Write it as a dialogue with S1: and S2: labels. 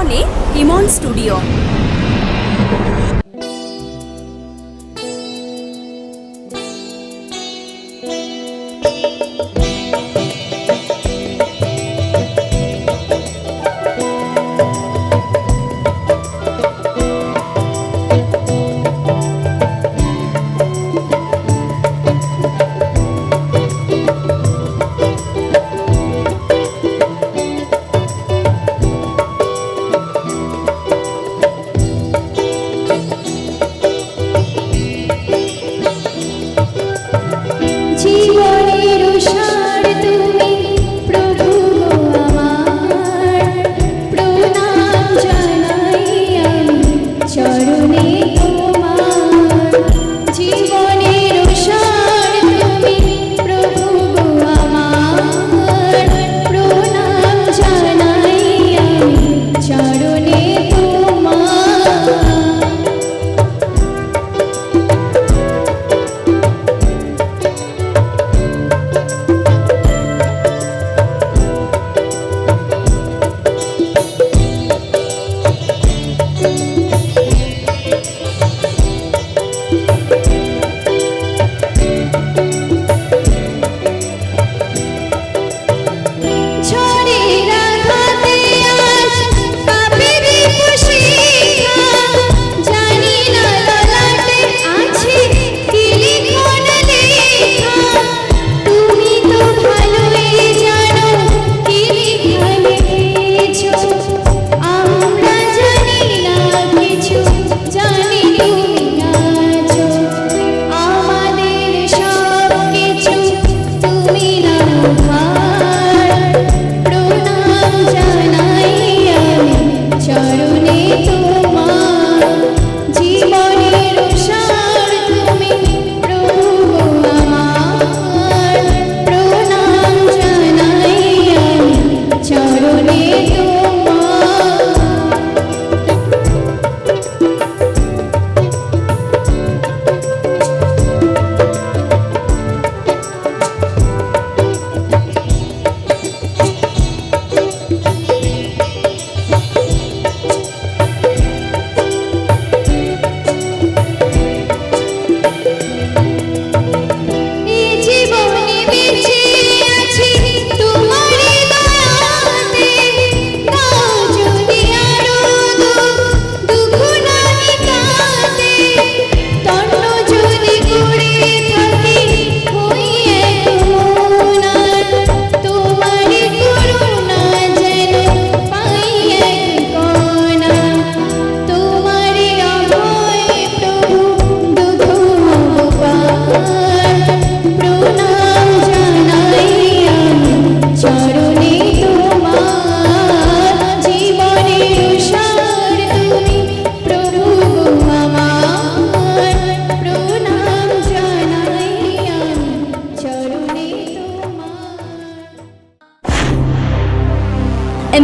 S1: চলে Emon studio.
S2: Krishna. Choro